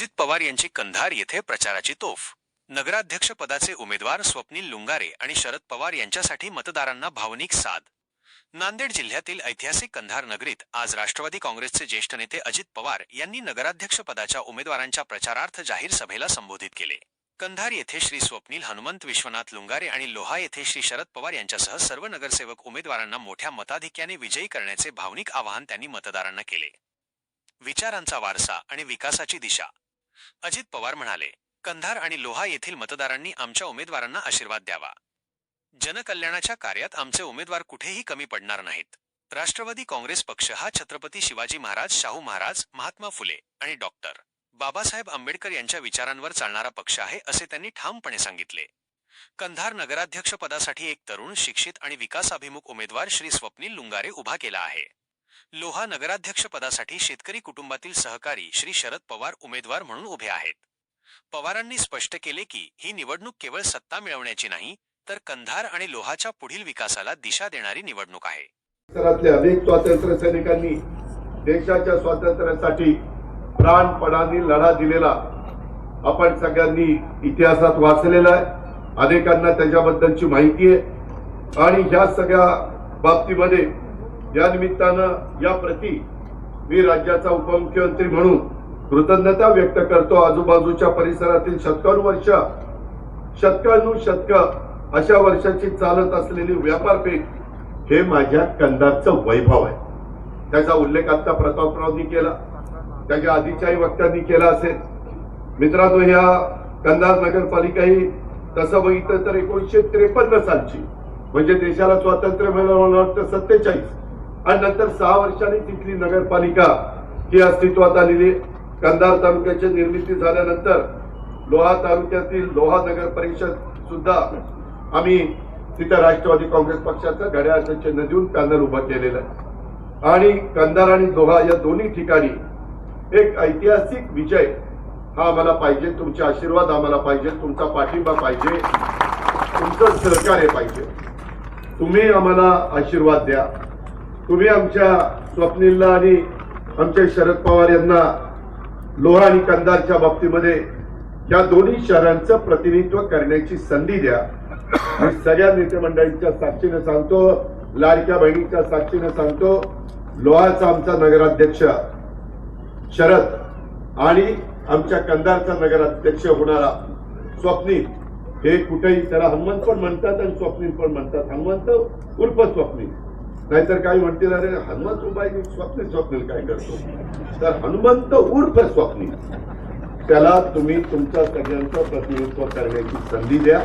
अजित पवार यांची कंधार येथे प्रचाराची तोफ. नगराध्यक्ष पदाचे उमेदवार स्वप्नील लुंगारे आणि शरद पवार यांच्यासाठी मतदारांना भावनिक साद. नांदेड जिल्ह्यातील ऐतिहासिक कंधार नगरीत आज राष्ट्रवादी काँग्रेसचे ज्येष्ठ नेते अजित पवार यांनी नगराध्यक्ष पदाच्या उमेदवारांच्या प्रचारार्थ जाहीर सभेला संबोधित केले. कंधार येथे श्री स्वप्नील हनुमंत विश्वनाथ लुंगारे आणि लोहा येथे श्री शरद पवार यांच्यासह सर्व नगरसेवक उमेदवारांना मोठ्या मताधिक्याने विजयी करण्याचे भावनिक आवाहन त्यांनी मतदारांना केले. विचारांचा वारसा आणि विकासाची दिशा. अजित पवार म्हणाले कंधार आणि लोहा येथील मतदारांनी आमच्या उमेदवारांना आशीर्वाद द्यावा. जनकल्याणाच्या कार्यात आमचे उमेदवार कुठेही कमी पडणार नाहीत. राष्ट्रवादी काँग्रेस पक्ष हा छत्रपती शिवाजी महाराज शाहू महाराज महात्मा फुले आणि डॉक्टर बाबासाहेब आंबेडकर यांच्या विचारांवर चालणारा पक्ष आहे असे त्यांनी ठामपणे सांगितले. कंधार नगराध्यक्ष पदासाठी एक तरुण शिक्षित आणि विकासाभिमुख उमेदवार श्री स्वप्नील लुंगारे उभा केला आहे. लोहा नगराध्यक्ष पदासाठी शेतकरी कुटुंबातील सहकारी श्री शरद पवार उमेदवार म्हणून उभे आहेत. पवारांनी स्पष्ट केले की ही निवडणूक केवळ सत्ता मिळवण्याची नाही तर कंधार आणि लोहाच्या पुढील विकासाला दिशा देणारी निवडणूक आहे. अनेक स्वातंत्र्य सैनिकांनी देशाच्या स्वातंत्र्यासाठी प्राणपणाने लढा दिलेला आपण सगळ्यांनी इतिहासात वाचलेला आहे. अनेकांना त्याच्याबद्दलची माहिती आहे. आणि ह्या सगळ्या बाबतीमध्ये या निमित्तानं या प्रती मी राज्याचा उपमुख्यमंत्री म्हणून कृतज्ञता व्यक्त करतो. आजूबाजूच्या परिसरातील शतकानुवर्ष शतकानुशतक अशा वर्षाची चालत असलेली व्यापारपेठ हे माझ्या कंदारचं वैभव आहे. त्याचा उल्लेख आता प्रतापरावनी केला. त्याच्या आधीच्याही वक्त्यांनी केला असेल. मित्रांनो ह्या कंधार नगरपालिका ही तसं बघितलं तर एकोणीसशे त्रेपन्न सालची. म्हणजे देशाला स्वातंत्र्य मिळालं वाटतं सत्तेचाळीस. आणि नंतर सहा वर्षांनी तिथली नगरपालिका ही अस्तित्वात आलेली कंधार तालुक्याची निर्मिती झाल्यानंतर लोहा तालुक्यातील लोहा नगर परिषद सुद्धा आम्ही तिथं राष्ट्रवादी काँग्रेस पक्षाचं घड्याळाचं चिन्ह देऊन पॅनल उभं केलेलं आहे. आणि कंधार आणि लोहा या दोन्ही ठिकाणी एक ऐतिहासिक विजय हा आम्हाला पाहिजे तुमचे आशीर्वाद आम्हाला पाहिजे तुमचा पाठिंबा पाहिजे तुमचं सहकार्य पाहिजे. तुम्ही आम्हाला आशीर्वाद द्या. तुम्ही आमच्या स्वप्नीलला आणि आमच्या शरद पवार यांना लोहा आणि कंधारच्या बाबतीमध्ये या दोन्ही शहरांचं प्रतिनिधित्व करण्याची संधी द्या. मी सगळ्या नेते मंडळींच्या साक्षीने सांगतो लाडक्या बहिणीच्या साक्षीनं सांगतो लोहाचा आमचा नगराध्यक्ष शरद आणि आमच्या कंधारचा नगराध्यक्ष होणारा स्वप्नील. हे कुठेही त्याला हनुमंत पण म्हणतात आणि स्वप्नील पण म्हणतात. हनुमंत उर्फ स्वप्नील. नाहीतर काही म्हणतील अरे हनुमंत उभा आहे, स्वप्नील स्वप्नील काय करतो? तर हनुमंत उर्फ स्वप्नील. त्याला तुम्ही तुमच्या सगळ्यांचं प्रतिनिधित्व करण्याची संधी द्या.